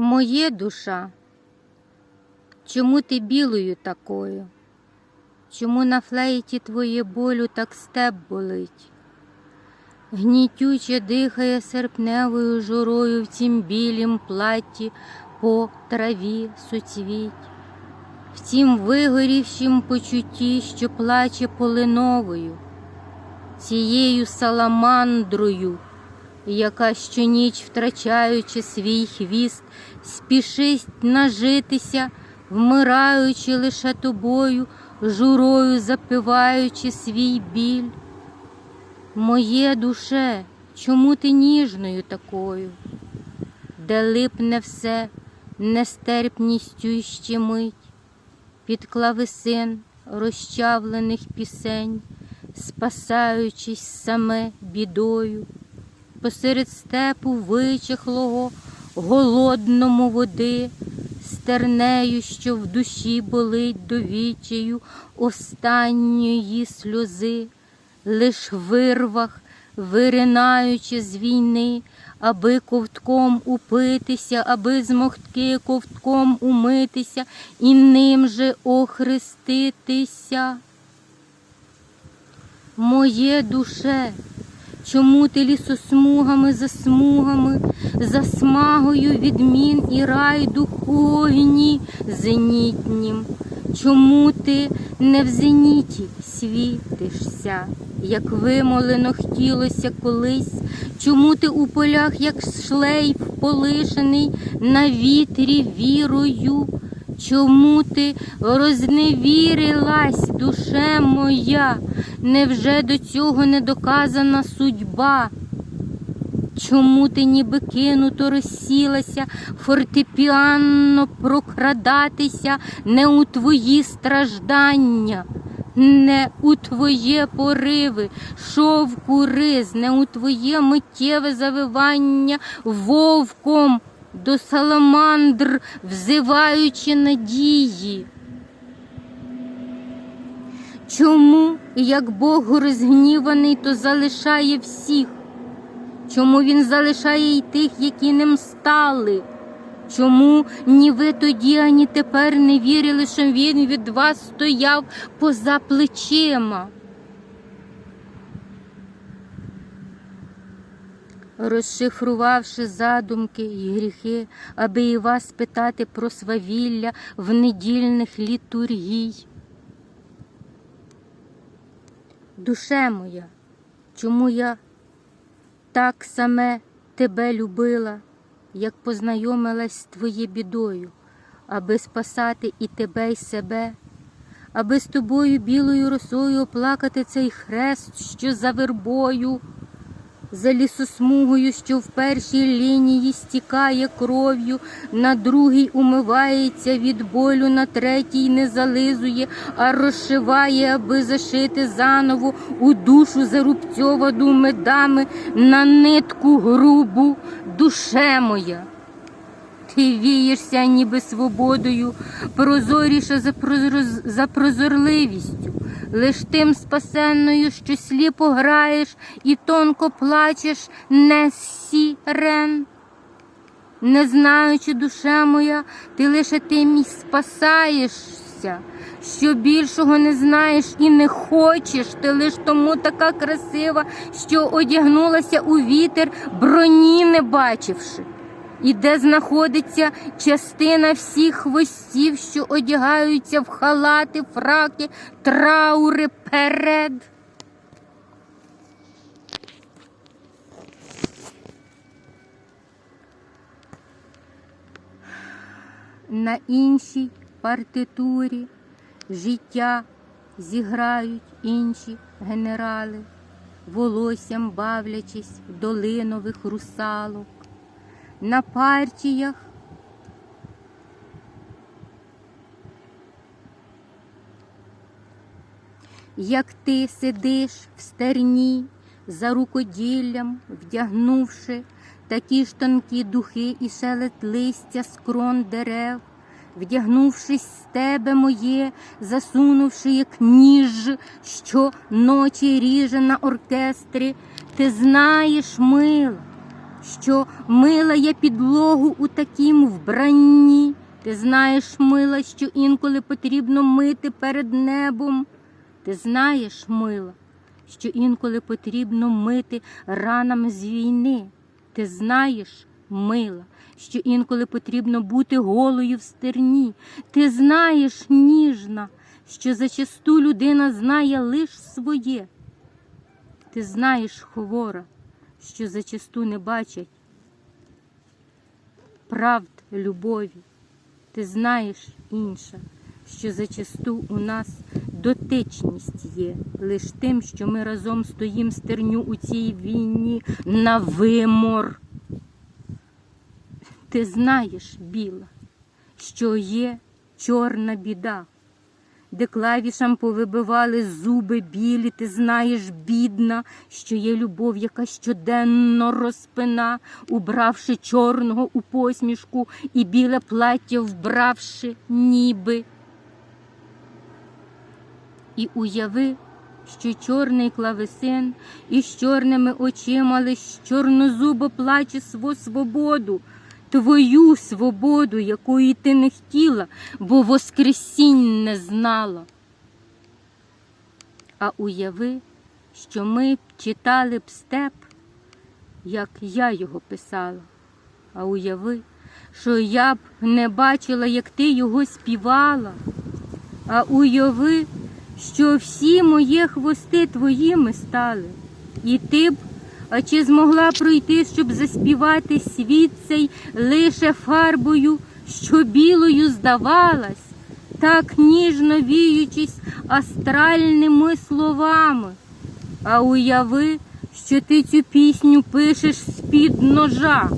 Моє душа, чому ти білою такою? Чому на флейті твоє болю так степ болить? Гнітюче дихає серпневою журою в цім білім платі по траві суцвіть, в цім вигорівшім почутті, що плаче полиновою, цією саламандрою, яка щоніч, втрачаючи свій хвіст, спішить нажитися, вмираючи лише тобою, журою запиваючи свій біль. Моє душе, чому ти ніжною такою, де липне все нестерпністю й щемить, під клавесин розчавлених пісень, спасаючись саме бідою, посеред степу вичахлого, голодному води, стернею, що в душі болить до відчаю останньої сльози лиш вирвах, виринаючи з війни, аби ковтком упитися, аби змогти ковтком умитися і ним же охреститися. Моє душе, чому ти лісосмугами за смугами, за смагою відмін і райду огні зенітнім? Чому ти не в зеніті світишся, як вимолено хотілося колись? Чому ти у полях, як шлейф полишений на вітрі вірою? Чому ти розневірилась, душе моя? Невже до цього не доказана судьба? Чому ти ніби кинуто розсілася, фортепіанно прокрадатися не у твої страждання, не у твоє пориви, шовку риз, не у твоє миттєве завивання вовком до саламандр, взиваючи надії? Чому, як Бог розгніваний, то залишає всіх? Чому він залишає й тих, які ним стали? Чому ні ви тоді, ані тепер не вірили, що він від вас стояв поза плечима? Розшифрувавши задумки й гріхи, аби і вас питати про свавілля в недільних літургій. Душе моя, чому я так саме тебе любила, як познайомилась з твоєю бідою, аби спасати і тебе, і себе, аби з тобою білою росою оплакати цей хрест, що за вербою, за лісосмугою, що в першій лінії стікає кров'ю, на другій умивається від болю, на третій не зализує, а розшиває, аби зашити заново у душу зарубцьовану медами на нитку грубу, душе моя. Ти вієшся ніби свободою, прозоріша за, прозор- за прозорливістю, лиш тим спасенною, що сліпо граєш і тонко плачеш, не сірен. Не знаючи, душа моя, ти лише тим і спасаєшся, що більшого не знаєш і не хочеш, ти лиш тому така красива, що одягнулася у вітер, броні не бачивши. І де знаходиться частина всіх хвостів, що одягаються в халати, фраки, траури перед. На іншій партитурі життя зіграють інші генерали, волоссям бавлячись долинових русалок. На партіях. Як ти сидиш в стерні за рукоділлям, вдягнувши такі ж тонкі духи і шелет листя з дерев, вдягнувшись з тебе моє, засунувши як ніж, що ночі ріже на оркестрі, ти знаєш, мила, що мила я підлогу у такім вбранні. Ти знаєш, мила, що інколи потрібно мити перед небом. Ти знаєш, мила, що інколи потрібно мити ранами з війни. Ти знаєш, мила, що інколи потрібно бути голою в стерні. Ти знаєш, ніжна, що зачасту людина знає лиш своє. Ти знаєш, хвора, що зачасту не бачать правд любові. Ти знаєш інша, що зачасту у нас дотичність є лиш тим, що ми разом стоїм стерню у цій війні на вимор. Ти знаєш, біла, що є чорна біда, де клавішам повибивали зуби білі, ти знаєш, бідна, що є любов, яка щоденно розпина, убравши чорного у посмішку і біле плаття вбравши ніби. І уяви, що чорний клавесин із чорними очима лиш чорнозубо плаче сво свободу, твою свободу, якої ти не хотіла, бо воскресінь не знала. А уяви, що ми б читали б степ, як я його писала. А уяви, що я б не бачила, як ти його співала. А уяви, що всі мої хвости твоїми стали, і ти б, чи змогла пройти, щоб заспівати світ цей лише фарбою, що білою здавалась, так ніжно віючись астральними словами. А уяви, що ти цю пісню пишеш з-під ножа.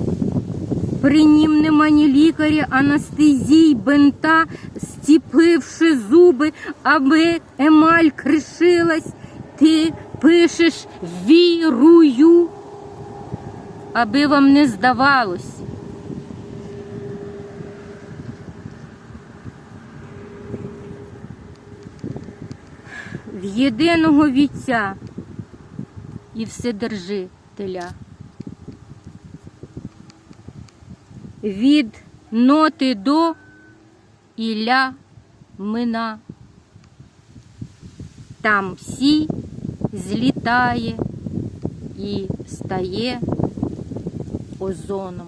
При нім нема ні лікаря, анестезій, бента, стіпивши зуби, аби емаль кришилась, ти пишеш вірую, аби вам не здавалось. В єдиного вітця і вседержителя. від ноти до Ілля мина. Там всі злітає і стає озоном.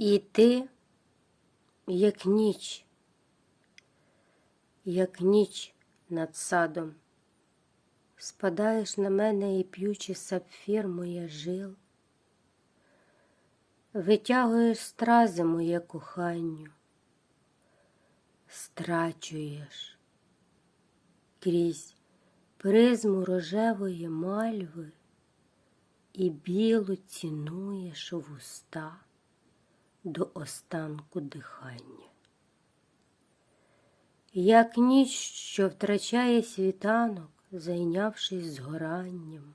І ти, як ніч, як ніч над садом, спадаєш на мене і п'ючи сапфір моє жил, витягуєш стрази моє коханню, страчуєш крізь призму рожевої мальви і білу цінуєш вуста до останку дихання. Як ніч, що втрачає світанок, зайнявшись згоранням,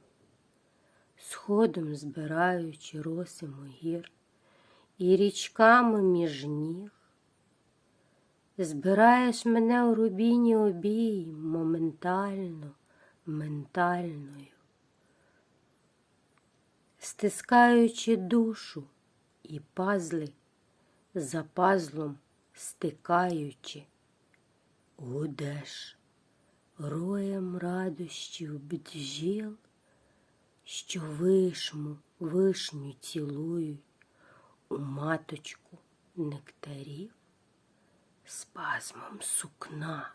сходом збираючи роси могір і річками між ніг, збираєш мене у рубіні обій моментально, ментальною, стискаючи душу і пазли за пазлом стикаючи, гудеш роєм радощів бджіл, що вишму вишню цілують у маточку нектарів, спазмом сукна,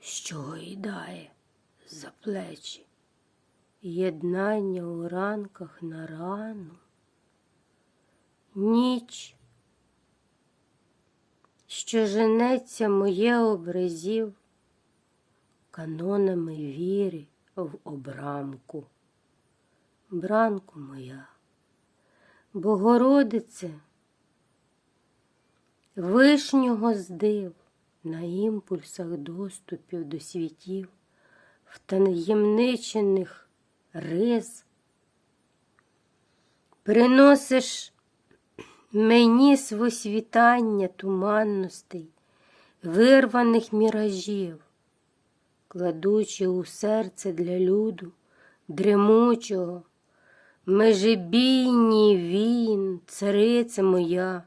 що гойдає за плечі, єднання у ранках на рану, ніч, що женеться моє образів канонами віри в обрамку. Бранку моя, Богородице, вишнього здив на імпульсах доступів до світів, втаємничених риз, приносиш мені свосвітання туманностей, вирваних міражів, кладучи у серце для люду дремучого, межебійні він, цариця моя,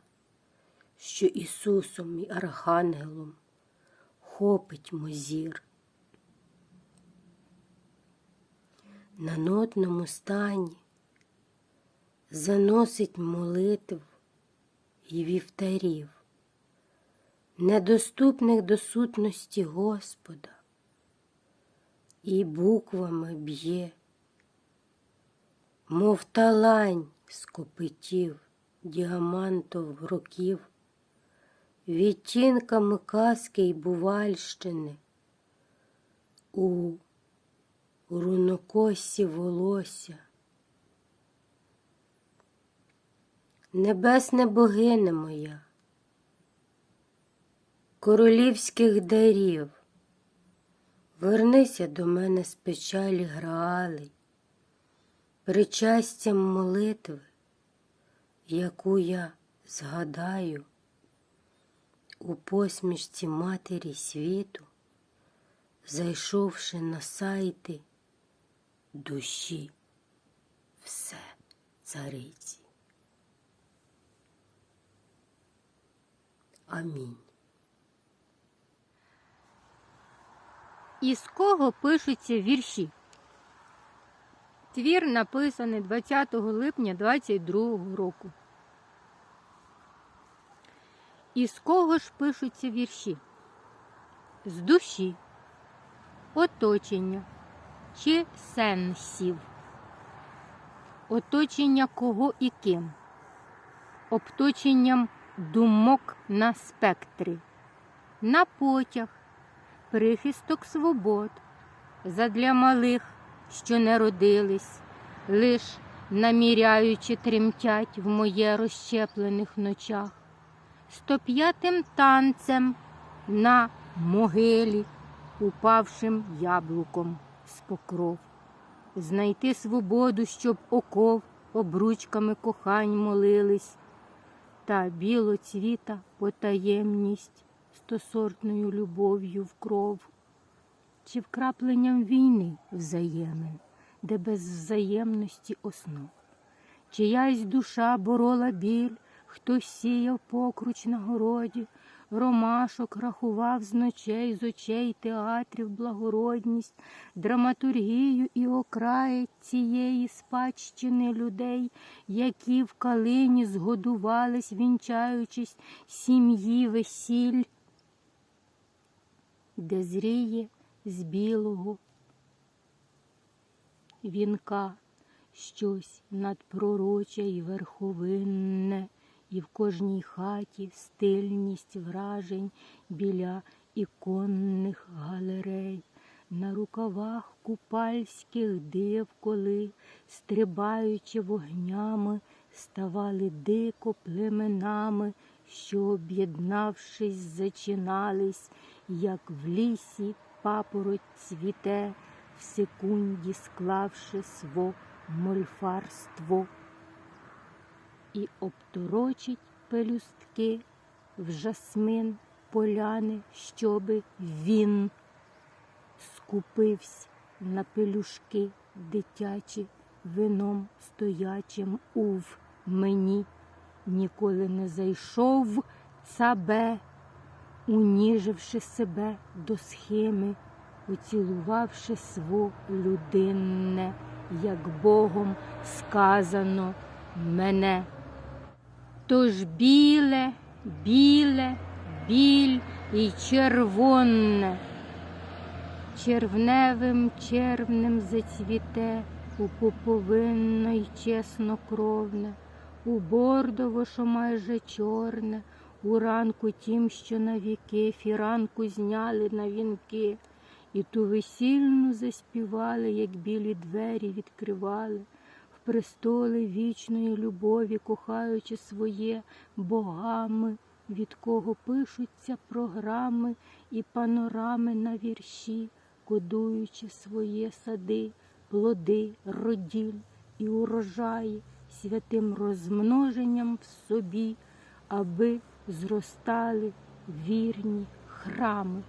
що Ісусом і Архангелом хопить мозір. На нотному стані заносить молитв і вівтарів, недоступних до сутності Господа, і буквами б'є, мов талань з копитів, діамантов років, відтінками казки й бувальщини, у рунокосі волосся. Небесне богине моя, королівських дарів, вернися до мене з печалі граалей, причастям молитви, яку я згадаю у посмішці Матері світу, зайшовши на сайти душі все цариці. Амінь. Із кого пишуться вірші? Твір написаний 20 липня 22 року. Із кого ж пишуться вірші? З душі, оточення чи сенсів? Оточення кого і ким? Обточенням думок на спектрі, на потяг, прихисток свобод, задля малих, що не родились, лиш наміряючи тремтять в моє розщеплених ночах, стоп'ятим танцем на могилі, упавшим яблуком з покров, знайти свободу, щоб оков обручками кохань молились та білоцвіта потаємність стосортною любов'ю в кров, чи вкрапленням війни взаємин, де без взаємності основ, чиясь душа борола біль, хтось сіяв покруч на городі, ромашок, рахував з ночей, з очей театрів благородність, драматургію і окраї цієї спадщини людей, які в калині згодувались, вінчаючись сім'ї весіль, де зріє з білого вінка щось надпророче і верховинне, і в кожній хаті стильність вражень біля іконних галерей, на рукавах купальських див, коли, стрибаючи вогнями, ставали дико племенами, що, об'єднавшись, зачинались, як в лісі папороть цвіте, в секунді склавши сво мольфарство і обторочить пелюстки в жасмин поляни, щоби він скупився на пелюшки дитячі, вином стоячим ув мені, ніколи не зайшов цабе, уніживши себе до схеми, поцілувавши сво людинне, як Богом сказано мене. Тож біле, біле, біль і червонне, червневим червнем зацвіте у поповинно й чеснокровне, у бордово, що майже чорне, у ранку тім, що на віки фіранку зняли на вінки, і ту весільну заспівали, як білі двері відкривали престоли вічної любові, кохаючи своє богами, від кого пишуться програми і панорами на вірші, кодуючи своє сади, плоди, роділь і урожаї святим розмноженням в собі, аби зростали вірні храми